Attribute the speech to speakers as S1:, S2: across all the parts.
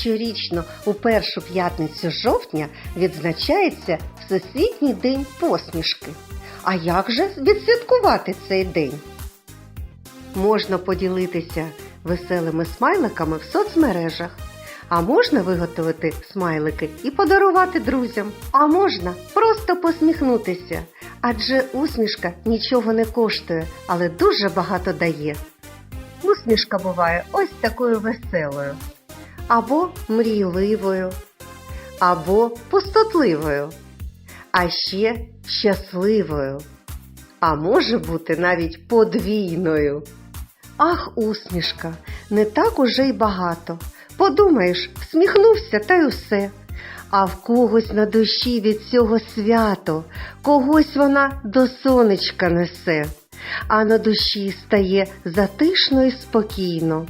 S1: щорічно у першу п'ятницю жовтня відзначається Всесвітній день посмішки. А як же відсвяткувати цей день? Можна поділитися веселими смайликами в соцмережах. А можна виготовити смайлики і подарувати друзям. А можна просто посміхнутися. Адже усмішка нічого не коштує, але дуже багато дає. Усмішка буває ось такою веселою, або мрійливою, або пустотливою, а ще щасливою, а може бути навіть подвійною. Ах, усмішка, не так уже й багато. Подумаєш, всміхнувся та й усе. А в когось на душі від цього свято, когось вона до сонечка несе, а на душі стає затишно і спокійно.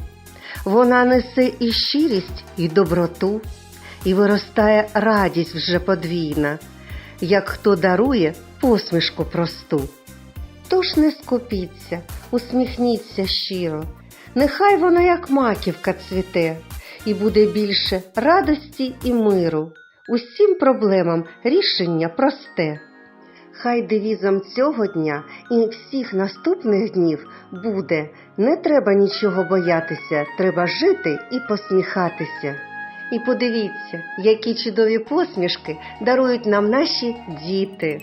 S1: Вона несе і щирість, і доброту, і виростає радість вже подвійна, як хто дарує посмішку просту. Тож не скупіться, усміхніться щиро, нехай вона як маківка цвіте, і буде більше радості і миру. Усім проблемам рішення просте. Хай девізом цього дня і всіх наступних днів буде не треба нічого боятися, треба жити і посміхатися. І подивіться, які чудові посмішки дарують нам наші діти.